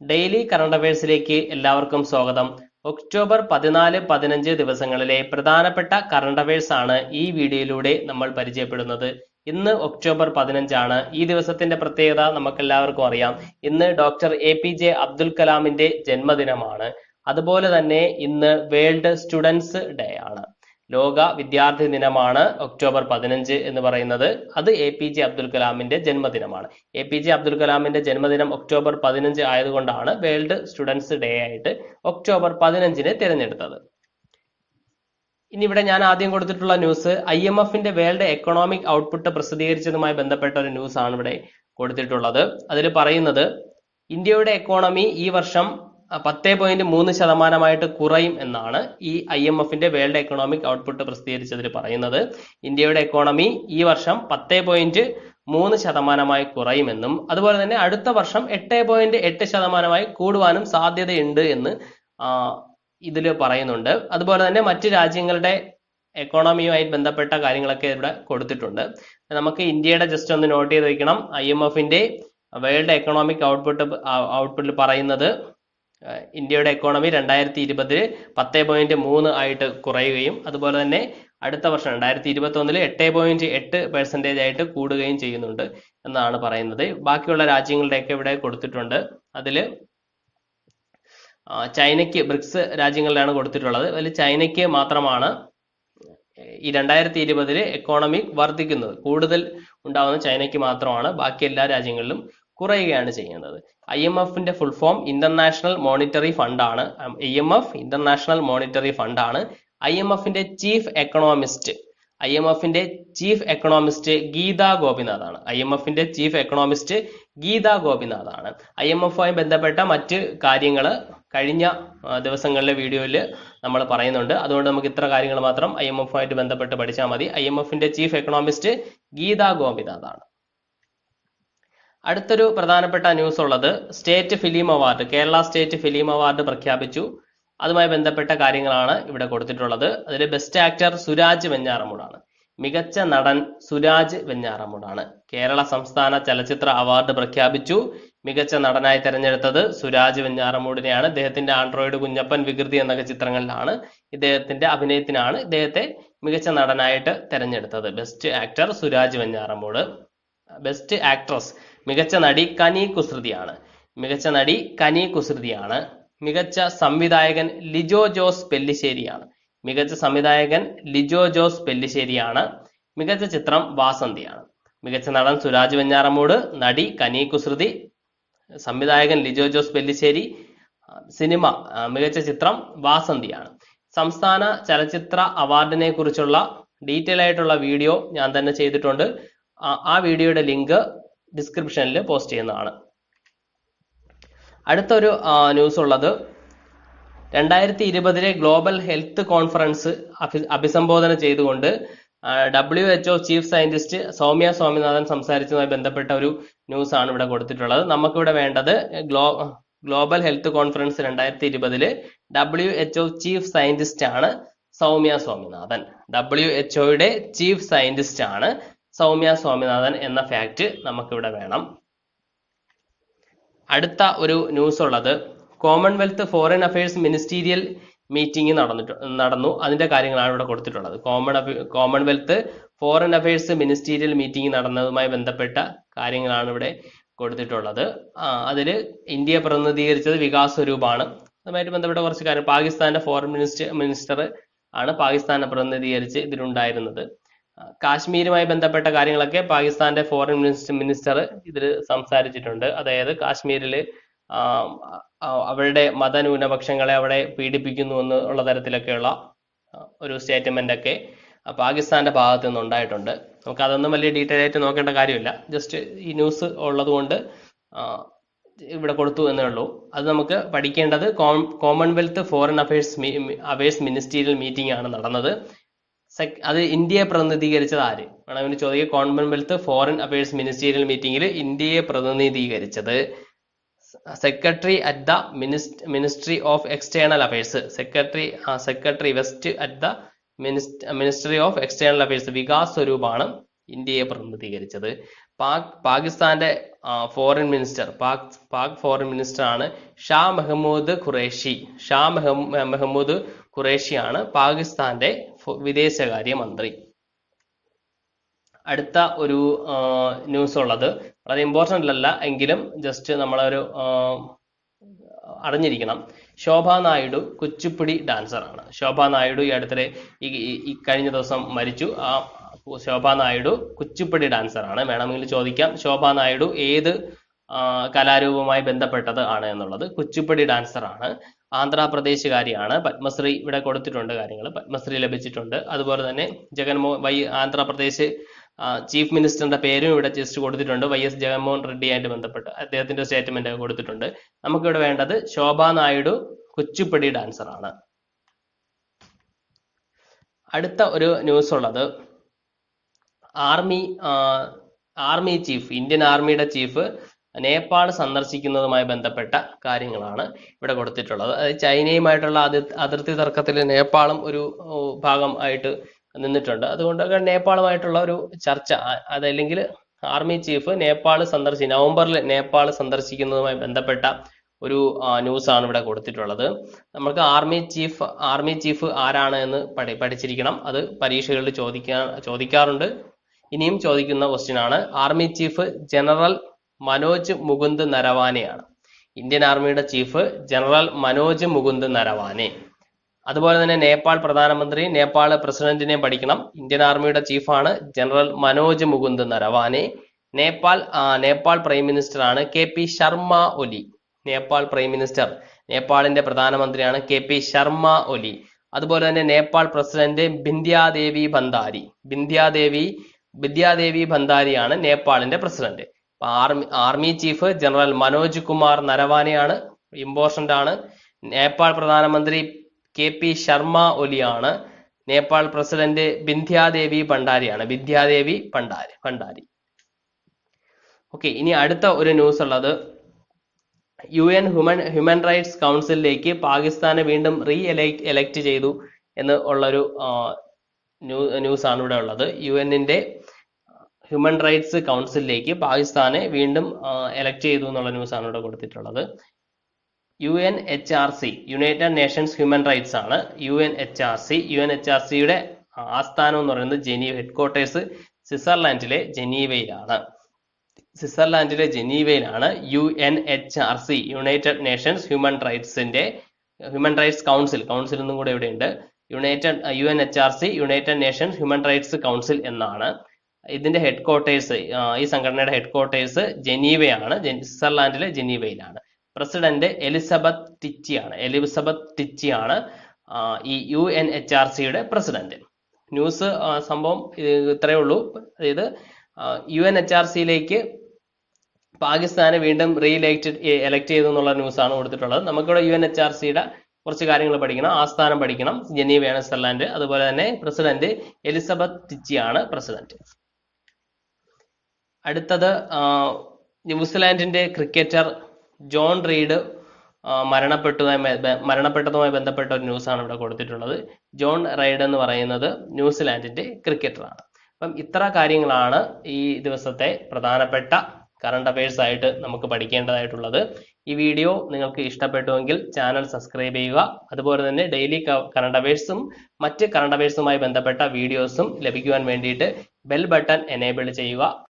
Daily current അഫയേഴ്സിലേക്ക് എല്ലാവർക്കും സ്വാഗതം. October പതിനാല് പതിനഞ്ച് ദിവസങ്ങളിലെ പ്രധാനപ്പെട്ട കറണ്ട് അഫയേഴ്സ് ആണ് ഈ വീഡിയോയിലൂടെ നമ്മൾ പരിചയപ്പെടുന്നത്. ഇന്ന് ഒക്ടോബർ പതിനഞ്ചാണ്. ഈ ദിവസത്തിന്റെ പ്രത്യേകത നമുക്കെല്ലാവർക്കും അറിയാം. ഇന്ന് doctor A P J Abdul കലാമിന്റെ ജന്മദിനമാണ്. അതുപോലെ തന്നെ ഇന്ന് വേൾഡ് സ്റ്റുഡൻസ് ഡേ ആണ്. ലോക വിദ്യാർത്ഥി ദിനമാണ് ഒക്ടോബർ പതിനഞ്ച് എന്ന് പറയുന്നത്. അത് എ പി ജെ അബ്ദുൽ കലാമിന്റെ ജന്മദിനമാണ്. എ പി ജെ അബ്ദുൽ കലാമിന്റെ ജന്മദിനം ഒക്ടോബർ പതിനഞ്ച് ആയതുകൊണ്ടാണ് വേൾഡ് സ്റ്റുഡൻസ് ഡേ ആയിട്ട് ഒക്ടോബർ പതിനഞ്ചിനെ തിരഞ്ഞെടുത്തത്. ഇനി ഇവിടെ ഞാൻ ആദ്യം കൊടുത്തിട്ടുള്ള ന്യൂസ് ഐ എം എഫിന്റെ വേൾഡ് എക്കണോമിക് ഔട്ട്പുട്ട് പ്രസിദ്ധീകരിച്ചതുമായി ബന്ധപ്പെട്ട ഒരു ന്യൂസ് ആണ് ഇവിടെ കൊടുത്തിട്ടുള്ളത്. അതിൽ പറയുന്നത് ഇന്ത്യയുടെ എക്കോണമി ഈ വർഷം പത്ത് പോയിന്റ് മൂന്ന് ശതമാനമായിട്ട് കുറയും എന്നാണ് ഈ ഐ എം എഫിന്റെ വേൾഡ് എക്കണോമിക് ഔട്ട്പുട്ട് പ്രസിദ്ധീകരിച്ചതിൽ പറയുന്നത്. ഇന്ത്യയുടെ എക്കോണമി ഈ വർഷം പത്തേ പോയിന്റ് മൂന്ന് ശതമാനമായി കുറയുമെന്നും അതുപോലെ തന്നെ അടുത്ത വർഷം എട്ട് പോയിന്റ് എട്ട് ശതമാനമായി കൂടുവാനും സാധ്യതയുണ്ട് എന്ന് ഇതിൽ പറയുന്നുണ്ട്. അതുപോലെ തന്നെ മറ്റ് രാജ്യങ്ങളുടെ എക്കോണമിയുമായി ബന്ധപ്പെട്ട കാര്യങ്ങളൊക്കെ ഇവിടെ കൊടുത്തിട്ടുണ്ട്. നമുക്ക് ഇന്ത്യയുടെ ജസ്റ്റ് ഒന്ന് നോട്ട് ചെയ്ത് വെക്കണം. ഐ എം എഫിന്റെ വേൾഡ് എക്കണോമിക് ഔട്ട്പുട്ട് ഔട്ട്പുട്ടിൽ പറയുന്നത് ഇന്ത്യയുടെ എക്കോണമി രണ്ടായിരത്തി ഇരുപതിൽ പത്ത് പോയിന്റ് മൂന്ന് ആയിട്ട് കുറയുകയും അതുപോലെ തന്നെ അടുത്ത വർഷം രണ്ടായിരത്തി ഇരുപത്തി ഒന്നിൽ എട്ട് പോയിന്റ് എട്ട് പെർസെന്റേജ് ആയിട്ട് കൂടുകയും ചെയ്യുന്നുണ്ട് എന്നാണ് പറയുന്നത്. ബാക്കിയുള്ള രാജ്യങ്ങളുടെയൊക്കെ ഇവിടെ കൊടുത്തിട്ടുണ്ട്. അതിൽ ചൈനയ്ക്ക് ബ്രിക്സ് രാജ്യങ്ങളിലാണ് കൊടുത്തിട്ടുള്ളത്. അതിൽ ചൈനയ്ക്ക് മാത്രമാണ് ഈ രണ്ടായിരത്തി ഇരുപതിൽ എക്കോണമി വർദ്ധിക്കുന്നത്. കൂടുതൽ ഉണ്ടാവുന്ന ചൈനയ്ക്ക് മാത്രമാണ്. ബാക്കി എല്ലാ രാജ്യങ്ങളിലും കുറയുകയാണ് ചെയ്യുന്നത്. ഐ എം എഫിന്റെ full form international monetary fund ആണ്. I M F international monetary fund ആണ്. ഐ എം എഫിന്റെ ചീഫ് എക്കണോമിസ്റ്റ് ഐ എം എഫിന്റെ ചീഫ് എക്കണോമിസ്റ്റ് ഗീത ഗോപിനാഥ് ആണ്. ഐ എം എഫിന്റെ ചീഫ് എക്കണോമിസ്റ്റ് ഗീത ഗോപിനാഥ് ആണ്. ഐ എം എഫുമായി ബന്ധപ്പെട്ട മറ്റ് കാര്യങ്ങൾ കഴിഞ്ഞ ദിവസങ്ങളിലെ വീഡിയോയിൽ നമ്മൾ പറയുന്നുണ്ട്. അതുകൊണ്ട് നമുക്ക് ഇത്ര കാര്യങ്ങൾ മാത്രം ഐ എം എഫുമായിട്ട് ബന്ധപ്പെട്ട് പഠിച്ചാൽ മതി. ഐ എം എഫിന്റെ ചീഫ് എക്കണോമിസ്റ്റ് ഗീത ഗോപിനാഥ് ആണ്. അടുത്തൊരു പ്രധാനപ്പെട്ട ന്യൂസ് ഉള്ളത് state film award Kerala state film award പ്രഖ്യാപിച്ചു. അതുമായി ബന്ധപ്പെട്ട കാര്യങ്ങളാണ് ഇവിടെ കൊടുത്തിട്ടുള്ളത്. അതിൽ ബെസ്റ്റ് ആക്ടർ സുരാജ് വെഞ്ഞാറമൂടാണ്. മികച്ച നടൻ സുരാജ് വെഞ്ഞാറമൂടാണ്. കേരള സംസ്ഥാന ചലച്ചിത്ര അവാർഡ് പ്രഖ്യാപിച്ചു. മികച്ച നടനായി തെരഞ്ഞെടുത്തത് സുരാജ് വെഞ്ഞാറമൂടിനെയാണ്. ഇദ്ദേഹത്തിന്റെ ആൻഡ്രോയിഡ് കുഞ്ഞപ്പൻ വികൃതി എന്നൊക്കെ ചിത്രങ്ങളിലാണ് ഇദ്ദേഹത്തിന്റെ അഭിനയത്തിനാണ് ഇദ്ദേഹത്തെ മികച്ച നടനായിട്ട് തെരഞ്ഞെടുത്തത്. Best actor Suraj Venjaramoodu. Best actress മികച്ച നടി കനി കുസൃതിയാണ്. മികച്ച നടി കനി കുസൃതിയാണ്. മികച്ച സംവിധായകൻ ലിജോ ജോസ് പെല്ലിശ്ശേരിയാണ്. മികച്ച സംവിധായകൻ ലിജോ ജോസ് പെല്ലിശ്ശേരിയാണ്. മികച്ച ചിത്രം വാസന്തിയാണ്. മികച്ച നടൻ സുരാജ് വെഞ്ഞാറമൂട് നടി കനി കുസൃതി സംവിധായകൻ ലിജോ ജോസ് പെല്ലിശ്ശേരി സിനിമ മികച്ച ചിത്രം വാസന്തിയാണ്. സംസ്ഥാന ചലച്ചിത്ര അവാർഡിനെ കുറിച്ചുള്ള ഡീറ്റെയിൽ ആയിട്ടുള്ള വീഡിയോ ഞാൻ തന്നെ ചെയ്തിട്ടുണ്ട്. ആ വീഡിയോയുടെ ലിങ്ക് ഡിസ്ക്രിപ്ഷനിൽ പോസ്റ്റ് ചെയ്യുന്നതാണ്. അടുത്തൊരു ന്യൂസ് ഉള്ളത് രണ്ടായിരത്തി ഇരുപതിലെ ഗ്ലോബൽ ഹെൽത്ത് കോൺഫറൻസ് അഭിസംബോധന ചെയ്തുകൊണ്ട് W H O chief scientist Soumya Swaminathan സംസാരിച്ചതുമായി ബന്ധപ്പെട്ട ഒരു ന്യൂസ് ആണ് ഇവിടെ കൊടുത്തിട്ടുള്ളത്. നമുക്കിവിടെ വേണ്ടത് ഗ്ലോ ഗ്ലോബൽ ഹെൽത്ത് കോൺഫറൻസ് രണ്ടായിരത്തി ഇരുപതിൽ W H O chief scientist ആണ് സൗമ്യ സ്വാമിനാഥൻ. ഡബ്ല്യു എച്ച് ഒയുടെ ചീഫ് സയന്റിസ്റ്റ് ആണ് സൗമ്യ സ്വാമിനാഥൻ എന്ന ഫാക്ട് നമുക്കിവിടെ വേണം. അടുത്ത ഒരു ന്യൂസ് ഉള്ളത്. Commonwealth foreign affairs ministerial meeting നടന്നിട്ട് നടന്നു. അതിന്റെ കാര്യങ്ങളാണ് ഇവിടെ കൊടുത്തിട്ടുള്ളത്. Common commonwealth foreign affairs ministerial meeting നടന്നതുമായി ബന്ധപ്പെട്ട കാര്യങ്ങളാണ് ഇവിടെ കൊടുത്തിട്ടുള്ളത്. അതിൽ ഇന്ത്യ പ്രതിനിധീകരിച്ചത് വികാസ് സ്വരൂപാണ്. അതുമായിട്ട് ബന്ധപ്പെട്ട കുറച്ച് കാര്യം. പാകിസ്ഥാന്റെ ഫോറിൻ മിനിസ്റ്റർ മിനിസ്റ്റർ ആണ് പാകിസ്ഥാനെ പ്രതിനിധീകരിച്ച് ഇതിലുണ്ടായിരുന്നത്. കാശ്മീരുമായി ബന്ധപ്പെട്ട കാര്യങ്ങളൊക്കെ പാകിസ്ഥാന്റെ ഫോറിൻ മിനിസ്റ്റർ മിനിസ്റ്റർ ഇതിൽ സംസാരിച്ചിട്ടുണ്ട്. അതായത് കാശ്മീരിൽ അവരുടെ മതന്യൂനപക്ഷങ്ങളെ അവിടെ പീഡിപ്പിക്കുന്നു എന്നുള്ള തരത്തിലൊക്കെയുള്ള ഒരു സ്റ്റേറ്റ്മെന്റ് ഒക്കെ പാകിസ്ഥാന്റെ ഭാഗത്ത് നിന്ന് ഉണ്ടായിട്ടുണ്ട്. നമുക്ക് അതൊന്നും വലിയ ഡീറ്റെയിൽ ആയിട്ട് നോക്കേണ്ട കാര്യമില്ല. ജസ്റ്റ് ഈ ന്യൂസ് ഉള്ളത് കൊണ്ട് ഇവിടെ കൊടുത്തു എന്നേ ഉള്ളൂ. അത് നമുക്ക് പഠിക്കേണ്ടത് Commonwealth foreign affairs affairs ministerial meeting ആണ് നടന്നത്. അത് ഇന്ത്യയെ പ്രതിനിധീകരിച്ചത് ആര്? വേണമെങ്കിൽ ചോദിക്കുക കോമൺവെൽത്ത് ഫോറിൻ അഫയേഴ്സ് മിനിസ്റ്റീരിയൽ മീറ്റിംഗിൽ ഇന്ത്യയെ പ്രതിനിധീകരിച്ചത് secretary at the ministry of external affairs secretary secretary west at the ministry of external affairs Vikas സ്വരൂപാണ് ഇന്ത്യയെ പ്രതിനിധീകരിച്ചത്. പാക് പാകിസ്ഥാന്റെ foreign minister Pak Pak foreign minister ആണ് ഷാ മെഹമ്മൂദ് ഖുറേഷി. ഷാ മെഹ മെഹമ്മൂദ് ഖുറേഷിയാണ് പാകിസ്ഥാന്റെ ഫോ- വിദേശകാര്യ മന്ത്രി. അടുത്ത ഒരു ന്യൂസ് ഉള്ളത് വളരെ ഇമ്പോർട്ടന്റ് അല്ല എങ്കിലും ജസ്റ്റ് നമ്മളൊരു അറിഞ്ഞിരിക്കണം. ശോഭ നായിഡു കുച്ചിപ്പുടി ഡാൻസർ ആണ്. ശോഭ നായിഡു ഈ അടുത്തിടെ ഈ കഴിഞ്ഞ ദിവസം മരിച്ചു. ആ ശോഭ നായിഡു കുച്ചിപ്പുടി ഡാൻസർ ആണ്. വേണമെങ്കിൽ ചോദിക്കാം ശോഭ നായിഡു ഏത് കലാരൂപവുമായി ബന്ധപ്പെട്ടത് ആണ് എന്നുള്ളത്. കുച്ചിപ്പുടി ഡാൻസർ ആണ്. ആന്ധ്രാപ്രദേശുകാരിയാണ്. പത്മശ്രീ ഇവിടെ കൊടുത്തിട്ടുണ്ട് കാര്യങ്ങൾ പത്മശ്രീ ലഭിച്ചിട്ടുണ്ട്. അതുപോലെ തന്നെ ജഗൻമോഹൻ വൈ ആന്ധ്രാപ്രദേശ് ചീഫ് മിനിസ്റ്ററിന്റെ പേരും ഇവിടെ ജസ്റ്റ് കൊടുത്തിട്ടുണ്ട്. വൈ എസ് ജഗൻമോഹൻ റെഡ്ഡിയായിട്ട് ബന്ധപ്പെട്ട് അദ്ദേഹത്തിന്റെ സ്റ്റേറ്റ്മെന്റ് കൊടുത്തിട്ടുണ്ട്. നമുക്കിവിടെ വേണ്ടത് ശോഭാ നായിഡു കുച്ചിപ്പടി ഡാൻസർ ആണ് അടുത്ത ഒരു ന്യൂസ് ഉള്ളത് ആർമി ആർമി ചീഫ് ഇന്ത്യൻ ആർമിയുടെ ചീഫ് നേപ്പാൾ സന്ദർശിക്കുന്നതുമായി ബന്ധപ്പെട്ട കാര്യങ്ങളാണ് ഇവിടെ കൊടുത്തിട്ടുള്ളത്. അതായത് ചൈനയുമായിട്ടുള്ള അതി- അതിർത്തി തർക്കത്തിൽ നേപ്പാളും ഒരു ഭാഗം ആയിട്ട് നിന്നിട്ടുണ്ട്. അതുകൊണ്ടൊക്കെ നേപ്പാളുമായിട്ടുള്ള ഒരു ചർച്ച അതല്ലെങ്കിൽ ആർമി ചീഫ് നേപ്പാൾ സന്ദർശി നവംബറിൽ നേപ്പാൾ സന്ദർശിക്കുന്നതുമായി ബന്ധപ്പെട്ട ഒരു ന്യൂസ് ആണ് ഇവിടെ കൊടുത്തിട്ടുള്ളത്. നമുക്ക് ആർമി ചീഫ് ആർമി ചീഫ് ആരാണ് എന്ന് പഠി പഠിച്ചിരിക്കണം. അത് പരീക്ഷകളിൽ ചോദിക്കാൻ ചോദിക്കാറുണ്ട്. ഇനിയും ചോദിക്കുന്ന ക്വസ്റ്റ്യൻ ആണ്. Army chief general Manoj Mukund നരവാനെയാണ്. Indian ആർമിയുടെ ചീഫ് ജനറൽ മനോജ് മുകുന്ദ് നരവാനെ. അതുപോലെ തന്നെ നേപ്പാൾ പ്രധാനമന്ത്രി നേപ്പാൾ പ്രസിഡന്റിനെ പഠിക്കണം. ഇന്ത്യൻ ആർമിയുടെ ചീഫാണ് general Manoj Mukund Naravane. Nepal Nepal prime minister ആണ് K P Sharma Oli. Nepal prime minister നേപ്പാളിന്റെ പ്രധാനമന്ത്രിയാണ് കെ പി ശർമ്മ ഒലി. അതുപോലെ തന്നെ നേപ്പാൾ പ്രസിഡന്റ് ബിന്ദ്യാദേവി ഭണ്ഡാരി. ബിന്ദ്യാദേവി ബിദ്യാദേവി ഭണ്ഡാരിയാണ് നേപ്പാളിന്റെ president. Army army chief general Manoj Kumar നരവാനെയാണ് important ആണ് നേപ്പാൾ പ്രധാനമന്ത്രി കെ പി ശർമ്മ ഒലിയാണ്. നേപ്പാൾ പ്രസിഡന്റ് ബിന്ധ്യാദേവി ഭണ്ഡാരിയാണ്. ബിന്ധ്യാദേവി ഭണ്ഡാരി ഭണ്ഡാരി. ഓക്കെ ഇനി അടുത്ത ഒരു ന്യൂസ് ഉള്ളത്. U N human human rights കൗൺസിലിലേക്ക് പാകിസ്ഥാനെ വീണ്ടും റീ എലക്ട് ചെയ്തു എന്ന് ഉള്ളൊരു ന്യൂസ് ആണ് ഇവിടെ ഉള്ളത്. യു എന്നിന്റെ ഹ്യൂമൻ റൈറ്റ്സ് കൗൺസിലിലേക്ക് പാകിസ്ഥാനെ വീണ്ടും എലക്ട് ചെയ്തു എന്നുള്ള ന്യൂസ് ആണ് ഇവിടെ കൊടുത്തിട്ടുള്ളത്. U N H R C united nations human rights ആണ് U N H R C U N H R സിയുടെ ആസ്ഥാനം എന്ന് പറയുന്നത് ജനീവ ഹെഡ്ക്വാർട്ടേഴ്സ് സ്വിറ്റ്സർലാൻഡിലെ ജനീവയിലാണ്. സ്വിറ്റ്സർലാൻഡിലെ ജനീവയിലാണ് U N H R C united nations human റൈറ്റ്സിന്റെ human rights council council എന്നും കൂടെ ഇവിടെയുണ്ട്. United U N H R C united nations human rights council എന്നാണ്. ഇതിന്റെ ഹെഡ്ക്വാർട്ടേഴ്സ് ഈ സംഘടനയുടെ ഹെഡ്ക്വാർട്ടേഴ്സ് ജനീവയാണ് ജൻ- സ്വിറ്റ്സർലാൻഡിലെ ജനീവയിലാണ്. പ്രസിഡന്റ് എലിസബത്ത് ടിച്ചിയാണ് എലിസബത്ത് ടിച്ചിയാണ് ഈ യു എൻ എച്ച് ആർ സിയുടെ പ്രസിഡന്റ്. ന്യൂസ് സംഭവം ഇത്രയേ ഉള്ളൂ. അതായത് യു എൻ എച്ച് ആർ സിയിലേക്ക് പാകിസ്ഥാനെ വീണ്ടും റീ ഇലക്റ്റ് എലക്ട് ചെയ്തു എന്നുള്ള ന്യൂസാണ് കൊടുത്തിട്ടുള്ളത്. നമുക്കിവിടെ യു എൻ എച്ച് ആർ സിയുടെ കുറച്ച് കാര്യങ്ങൾ പഠിക്കണം ആസ്ഥാനം പഠിക്കണം. ജനീവയാണ് സ്വിറ്റ്സർലാൻഡ്. അതുപോലെ തന്നെ പ്രസിഡന്റ് എലിസബത്ത് ടിച്ചിയാണ് പ്രസിഡന്റ്. അടുത്തത് ന്യൂസിലാൻഡിന്റെ ക്രിക്കറ്റർ ജോൺ റീഡ് മരണപ്പെട്ടു മരണപ്പെട്ടതുമായി ബന്ധപ്പെട്ട ഒരു ന്യൂസാണ് ഇവിടെ കൊടുത്തിട്ടുള്ളത്. ജോൺ റൈഡ് എന്ന് പറയുന്നത് ന്യൂസിലാൻഡിന്റെ ക്രിക്കറ്ററാണ്. അപ്പം ഇത്ര കാര്യങ്ങളാണ് ഈ ദിവസത്തെ പ്രധാനപ്പെട്ട കറണ്ട് അഫയേഴ്സ് ആയിട്ട് നമുക്ക് പഠിക്കേണ്ടതായിട്ടുള്ളത്. ഈ വീഡിയോ നിങ്ങൾക്ക് ഇഷ്ടപ്പെട്ടുവെങ്കിൽ ചാനൽ സബ്സ്ക്രൈബ് ചെയ്യുക. അതുപോലെ തന്നെ ഡെയിലി കറണ്ട് അഫയേഴ്സും മറ്റ് കറണ്ട് അഫയേഴ്സുമായി ബന്ധപ്പെട്ട വീഡിയോസും ലഭിക്കുവാൻ വേണ്ടിയിട്ട് ബെൽ ബട്ടൺ എനേബിൾ ചെയ്യുക.